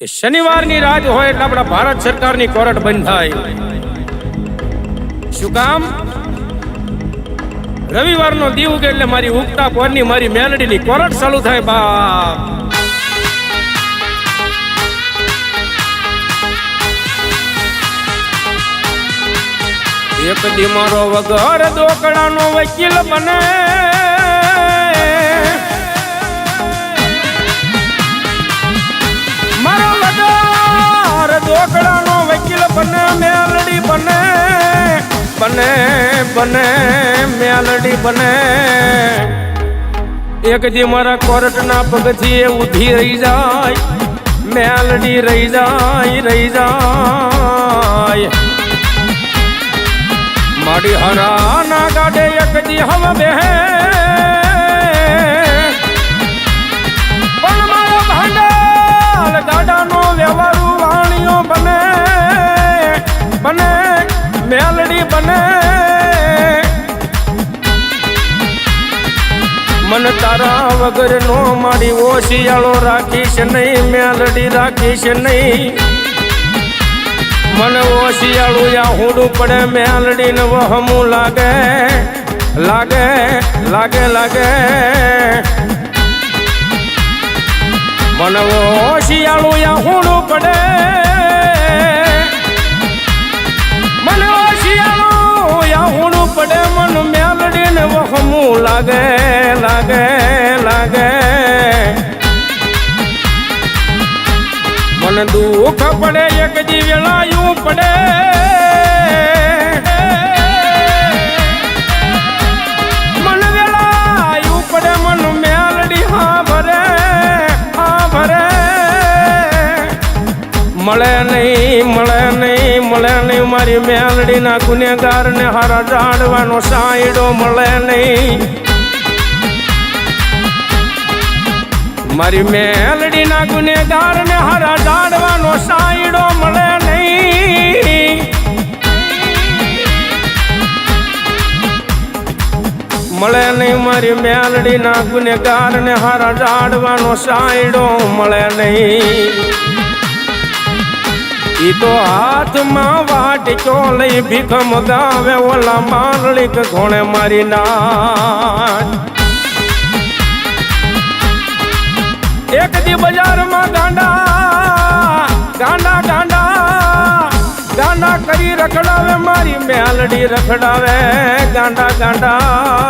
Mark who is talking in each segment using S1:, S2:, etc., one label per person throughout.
S1: કે શનિવારની રાત હોય એટલે આપણા ભારત સરકારની કોર્ટ બંધ થાય. શું કામ? રવિવારનો દીવ ઉગે એટલે મારી ઉગતા પોરની મારી મેલડીની કોરટ ચાલુ થાય, બાપ. એક દી મારો વગર દોકડાનો વકીલ બને. વગર દોકડાનો વકીલ બને, મેલડી બને બને બને, મેલડી બને. એક મારા કોર્ટના પગથી એ ઉધી રહી જાય, મેલડી રહી જાય રહી જાય. મારી હરા ના ગાડે એક જી હમ બે મેલડી બને. મન તારા વગર નો મારી ઓશિયાળો રાખીશ નહીં, મેલડી રાખીશ નહીં. મને ઓશિયાળું યા હુડું પડે મેલડી ને વહમું લાગે લાગે લાગે લાગે. મને ઓશિયાળું યા હુડું પડે. લાગે લાગે લાગે. મને દુઃખ પડે, એક દી વેળાયું પડે. મન વેળાયું પડે, મન મેલડી ભરે, હા મળે નહીં મળે નહીં મળે નહીં, મારી મેલડીના ગુનેગારને હારા જાણવાનો સાયડો મળે નહીં. મારી મેલડીના ગુનેગાર ને હારા દાડવાનો સાયડો મળે નહીં. મળે નહીં મારી મેલડીના ગુનેગાર ને હારા દાડવાનો સાયડો મળે નહીં. ઈ તો હાથમાં વાટક્યો લઈ ભીખ મગાવે ઓલા મારણીક ઘોણે મારી નાચ એક દી બજારમાં ગાંડા ગાંડા ગાંડા ગાંડા કરી રખડાવે મારી મેલડી રખડાવે ગાંડા ગાંડા.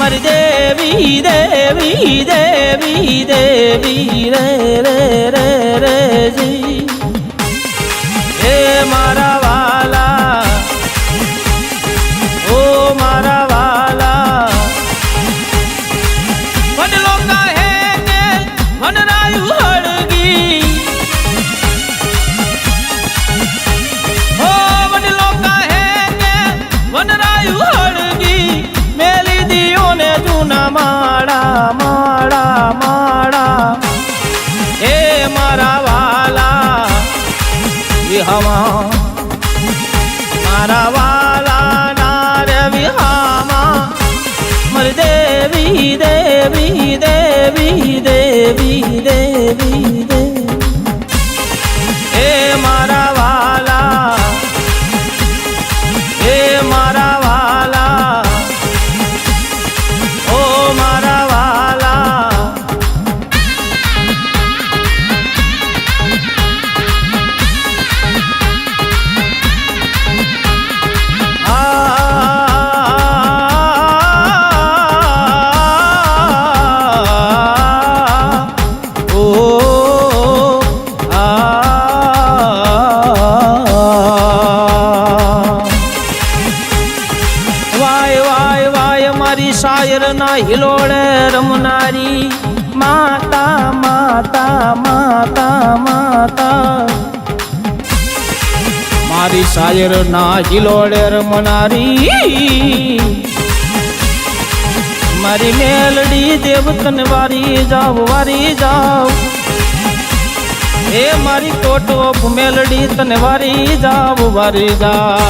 S1: મારી
S2: દેવી દેવી દેવી દેવી રે રે રે રે જી. હે મારા માતા મારી સાયર ના હિલોડે રમનારી મારી મેલડી દેવતન વારી જાવ વારી જાવ. એ મારી કોટ ઓફ મેલડી તને વારી જાવ વારી જાવ.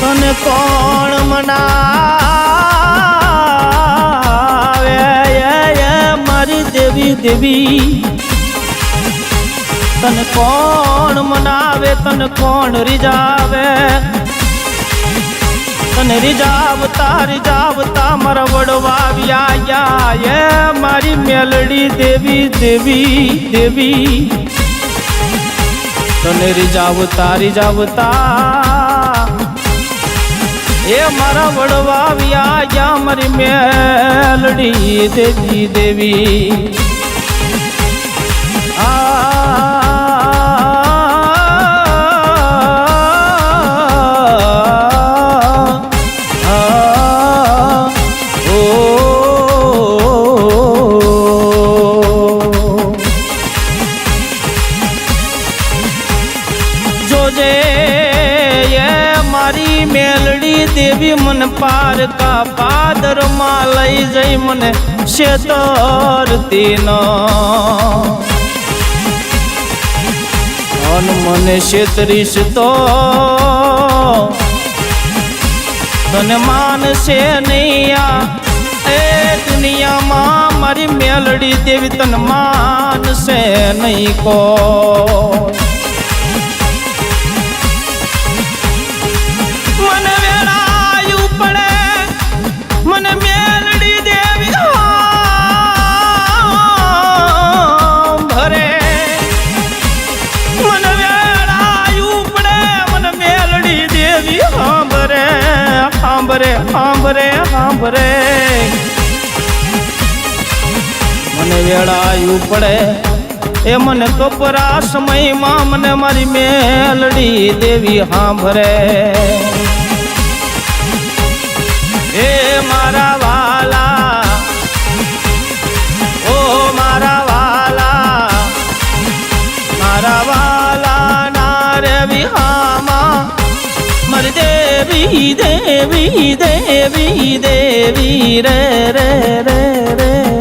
S2: તને કોણ મનાવે? મારી દેવી? તને કોણ મનાવે? તને કોણ રીજાવે તને રીજાવતા રીજાવતા મારા વડવા આવ્યા એ મારી મેલડી દેવી દેવી દેવી. તને રીજાવતા રીજાવતા એ મારા વડવા આવ્યા મારી મેલડી દેવી દેવી. મેલડી દેવી મન પાર કા પાદરમાં લઈ જઈ મને શેતરતી ન મને શેતરીશ તો. તને માનશે આ એ દુનિયામાં મારી મેલડી દેવી તને માનશે નહીં કો સાંભરે સાંભરે સાંભરે મને વેળાયું પડે, એ મને કપરા સમયમાં મને મારી મેલડી દેવી સાંભરે એ મારા દેવી દેવી દેવી દેવી રે રે રે